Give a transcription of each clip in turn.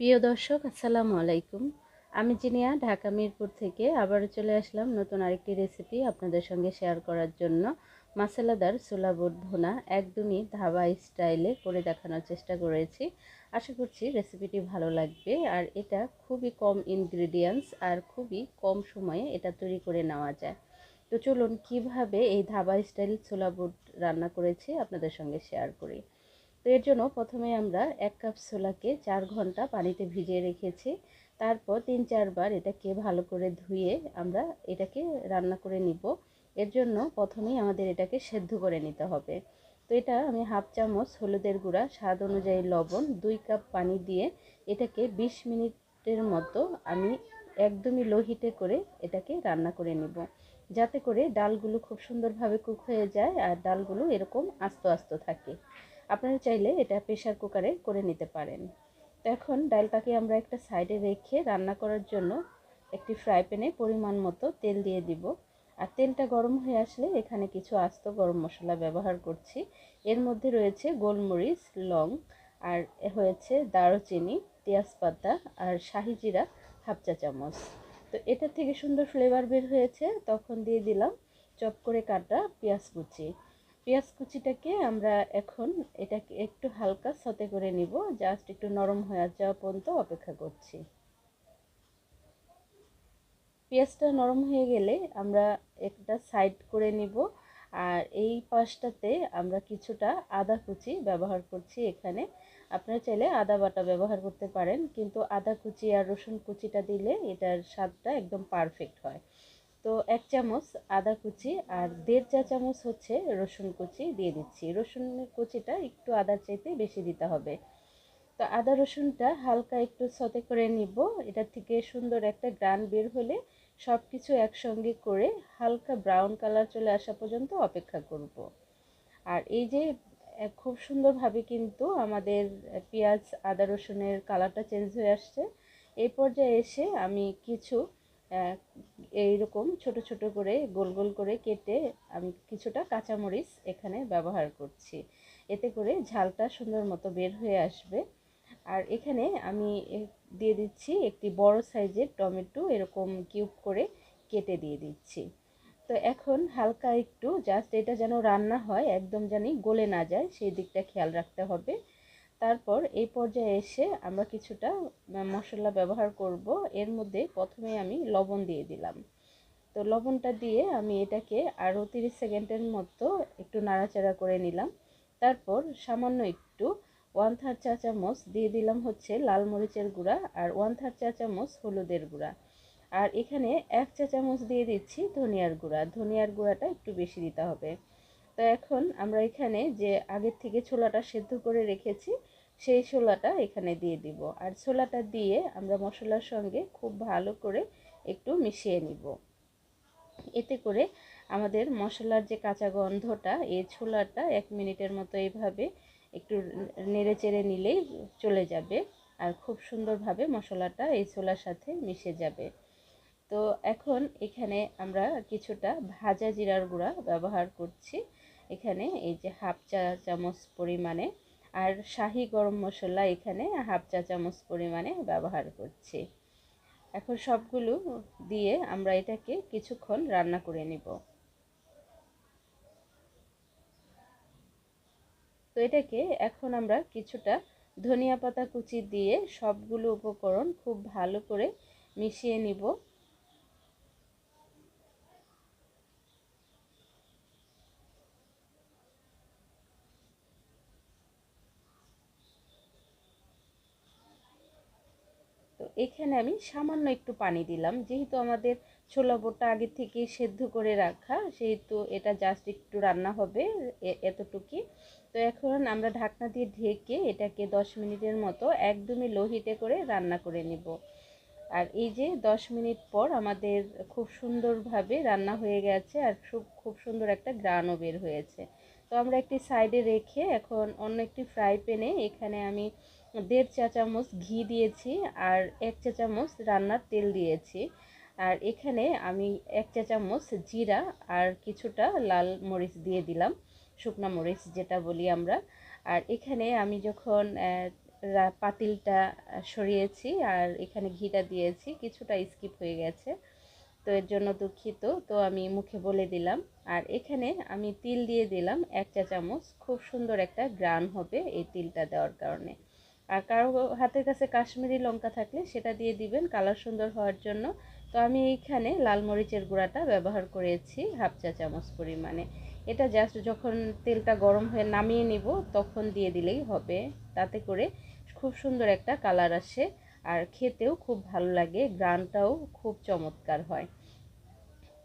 প্রিয় দর্শক, আসসালামু আলাইকুম। আমি জিনিয়া, ঢাকা মিরপুর থেকে আবারও চলে আসলাম নতুন আরেকটি রেসিপি আপনাদের সঙ্গে শেয়ার করার জন্য। মশলাদার ছোলা বুট ভুনা একদমই ধাবা স্টাইলে করে দেখানোর চেষ্টা করেছি। আশা করছি রেসিপিটি ভালো লাগবে। আর এটা খুবই কম ইনগ্রিডিয়েন্টস আর খুবই কম সময়ে এটা তৈরি করে নেওয়া যায়। তো চলুন কীভাবে এই ধাবা স্টাইল বুট রান্না করেছি আপনাদের সঙ্গে শেয়ার করি। তো এর জন্য প্রথমে আমরা এক কাপ ছোলাকে চার ঘণ্টা পানিতে ভিজিয়ে রেখেছি। তারপর তিন, চারবার এটাকে ভালো করে ধুয়ে আমরা এটাকে রান্না করে নিব। এর জন্য প্রথমেই আমাদের এটাকে সেদ্ধ করে নিতে হবে। তো এটা আমি হাফ চামচ হলুদের গুঁড়া, স্বাদ অনুযায়ী লবণ, দুই কাপ পানি দিয়ে এটাকে ২০ মিনিটের মতো আমি একদমই লো হিটে করে এটাকে রান্না করে নিব। যাতে করে ডালগুলো খুব সুন্দরভাবে কুক হয়ে যায় আর ডালগুলো এরকম আস্ত আস্ত থাকে। আপনারা চাইলে এটা প্রেশার কুকারে করে নিতে পারেন। তো এখন ডালটাকে আমরা একটা সাইডে রেখে রান্না করার জন্য একটি ফ্রাই প্যানে পরিমাণ মতো তেল দিয়ে দিব। আর তেলটা গরম হয়ে আসলে এখানে কিছু আস্ত গরম মশলা ব্যবহার করছি। এর মধ্যে রয়েছে গোলমরিচ, লং, আর হয়েছে দারুচিনি, তেজপাতা আর শাহি জিরা হাফ চা চামচ। তো এটা থেকে সুন্দর ফ্লেভার বের হয়েছে। তখন দিয়ে দিলাম চপ করে কাটা পেঁয়াজ কুচি। পেঁয়াজ কুচিটাকে আমরা এখন এটাকে একটু হালকা সতে করে নিব। জাস্ট একটু নরম হয়ে যাওয়া পর্যন্ত অপেক্ষা করছি। পেঁয়াজটা নরম হয়ে গেলে আমরা একটা সাইড করে নিব। আর এই পাশটাতে আমরা কিছুটা আদা কুচি ব্যবহার করছি এখানে। আপনারা চাইলে আদা বাটা ব্যবহার করতে পারেন, কিন্তু আদা কুচি আর রসুন কুচিটা দিলে এটার স্বাদটা একদম পারফেক্ট হয়। তো এক চামচ আদা কুচি আর দেড় চা চামচ হচ্ছে রসুন কুচি দিয়ে দিচ্ছি। রসুনের কুচিটা একটু আদার চাইতে বেশি দিতে হবে। তো আদা রসুনটা হালকা একটু সতে করে নিব। এটা থেকে সুন্দর একটা গ্রান বের হলে সব কিছু একসঙ্গে করে হালকা ব্রাউন কালার চলে আসা পর্যন্ত অপেক্ষা করব। আর এই যে খুব সুন্দরভাবে কিন্তু আমাদের পেঁয়াজ, আদা রসুনের কালারটা চেঞ্জ হয়ে আসছে। এই পর্যায়ে এসে আমি কিছু এইরকম ছোট ছোট করে, গোল গোল করে কেটে আমি কিছুটা কাঁচামরিচ এখানে ব্যবহার করছি। এতে করে ঝালটা সুন্দর মতো বের হয়ে আসবে। আর এখানে আমি দিয়ে দিচ্ছি একটি বড় সাইজের টমেটো, এরকম কিউব করে কেটে দিয়ে দিচ্ছি। তো এখন হালকা একটু, জাস্ট এটা যেন রান্না হয়, একদম জানি গলে না যায়, সেই দিকটা খেয়াল রাখতে হবে। তারপর এই পর্যায়ে এসে আমরা কিছুটা মশলা ব্যবহার করব। এর মধ্যে প্রথমে আমি লবণ দিয়ে দিলাম। তো লবণটা দিয়ে আমি এটাকে আরও তিরিশ সেকেন্ডের মতো একটু নাড়াচাড়া করে নিলাম। তারপর সামান্য একটু ওয়ান থার্ড চা চামচ দিয়ে দিলাম হচ্ছে লাল মরিচের গুঁড়া আর ওয়ান থার্ড চা চামচ হলুদের গুঁড়া। আর এখানে এক চা চামচ দিয়ে দিচ্ছি ধনিয়ার গুঁড়া। ধনিয়ার গুঁড়াটা একটু বেশি দিতে হবে। তো এখন আমরা এখানে যে আগের থেকে ছোলাটা সেদ্ধ করে রেখেছি সেই ছোলাটা এখানে দিয়ে দিব। আর ছোলাটা দিয়ে আমরা মশলার সঙ্গে খুব ভালো করে একটু মিশিয়ে নিব। এতে করে আমাদের মশলার যে কাঁচা গন্ধটা এই ছোলাটা এক মিনিটের মতো এইভাবে একটু নেড়ে চেড়ে নিলেই চলে যাবে আর খুব সুন্দরভাবে মশলাটা এই ছোলার সাথে মিশে যাবে। তো এখন এখানে আমরা কিছুটা ভাজা জিরার গুঁড়া ব্যবহার করছি। এখানে এই যে হাফ চা চামচ পরিমাণে আর শাহি গরম মশলা এখানে হাফ চা চামচ পরিমাণে ব্যবহার করছি। এখন সবগুলো দিয়ে আমরা এটাকে কিছুক্ষণ রান্না করে নিব। তো এটাকে এখন আমরা কিছুটা ধনিয়া পাতা কুচি দিয়ে সবগুলো উপকরণ খুব ভালো করে মিশিয়ে নিব। এখানে আমি সামান্য একটু পানি দিলাম। যেহেতু আমাদের ছোলা বোটা আগে থেকে সেদ্ধ করে রাখা, সেহেতু এটা জাস্ট একটু রান্না হবে এতটুকুই। তো এখন আমরা ঢাকনা দিয়ে ঢেকে এটাকে দশ মিনিটের মতো একদমই লো হিটে করে রান্না করে নিব। আর এই যে দশ মিনিট পর আমাদের খুব সুন্দরভাবে রান্না হয়ে গেছে আর খুব খুব সুন্দর একটা গ্রানও বের হয়েছে। তো আমরা একটি সাইডে রেখে এখন অন্য একটি ফ্রাই প্যানে এখানে আমি দেড় চা চামচ ঘি দিয়েছি আর এক চা চামচ রান্নার তেল দিয়েছি। আর এখানে আমি এক চা চামচ জিরা আর কিছুটা লাল মরিচ দিয়ে দিলাম, শুকনা মরিচ যেটা বলি আমরা। আর এখানে আমি যখন পাতিলটা সরিয়েছি আর এখানে ঘিটা দিয়েছি, কিছুটা স্কিপ হয়ে গেছে। তো এর জন্য দুঃখিত, তো আমি মুখে বলে দিলাম। আর এখানে আমি তিল দিয়ে দিলাম, এক চা চামচ। খুব সুন্দর একটা গ্রান হবে এই তিলটা দেওয়ার কারণে। আর কারও হাতের কাছে কাশ্মীরি লঙ্কা থাকলে সেটা দিয়ে দিবেন, কালার সুন্দর হওয়ার জন্য। তো আমি এইখানে লাল মরিচের গুঁড়াটা ব্যবহার করেছি হাফ চা চামচ পরিমাণে। এটা জাস্ট যখন তেলটা গরম হয়ে নামিয়ে নিব, তখন দিয়ে দিলেই হবে। তাতে করে খুব সুন্দর একটা কালার আসে আর খেতেও খুব ভালো লাগে, গ্রানটাও খুব চমৎকার হয়।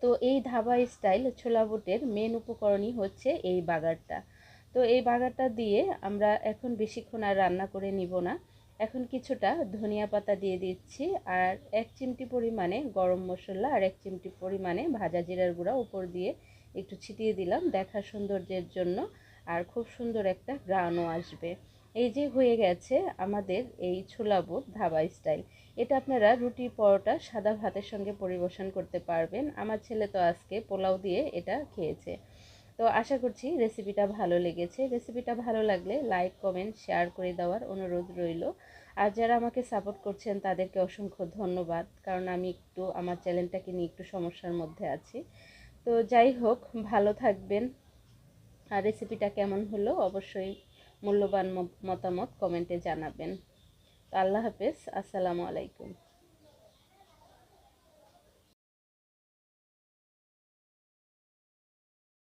তো এই ধাবা স্টাইল ছোলা বুটের মেন উপকরণই হচ্ছে এই বাগারটা। তো এই বাগারটা দিয়ে আমরা এখন বেশিক্ষণ আর রান্না করে নিব না। এখন কিছুটা ধনিয়া পাতা দিয়ে দিচ্ছি আর এক চিমটি পরিমাণে গরম মশলা আর এক চিমটি পরিমাণে ভাজা জিরার গুঁড়া উপর দিয়ে একটু ছিটিয়ে দিলাম দেখা সৌন্দর্যের জন্য আর খুব সুন্দর একটা গ্রানও আসবে। এই যে হয়ে গেছে আমাদের এই ছোলা বুট ধাবা স্টাইল। এটা আপনারা রুটি, পরোটা, সাদা ভাতের সঙ্গে পরিবেশন করতে পারবেন। আমার ছেলে তো আজকে পোলাও দিয়ে এটা খেয়েছে। তো আশা করছি রেসিপিটা ভালো লেগেছে। রেসিপিটা ভালো লাগলে লাইক কমেন্ট শেয়ার করে দেওয়ার অনুরোধ রইল। আর যারা আমাকে সাপোর্ট করছেন, তাদেরকে অসংখ্য ধন্যবাদ। কারণ আমি একটু আমার চ্যানেলটাকে নিয়ে একটু সমস্যার মধ্যে আছি। তো যাই হোক, ভালো থাকবেন। আর রেসিপিটা কেমন হলো অবশ্যই মূল্যবান মতামত কমেন্টে জানাবেন। তো আল্লাহ হাফেজ, আসসালামু আলাইকুম।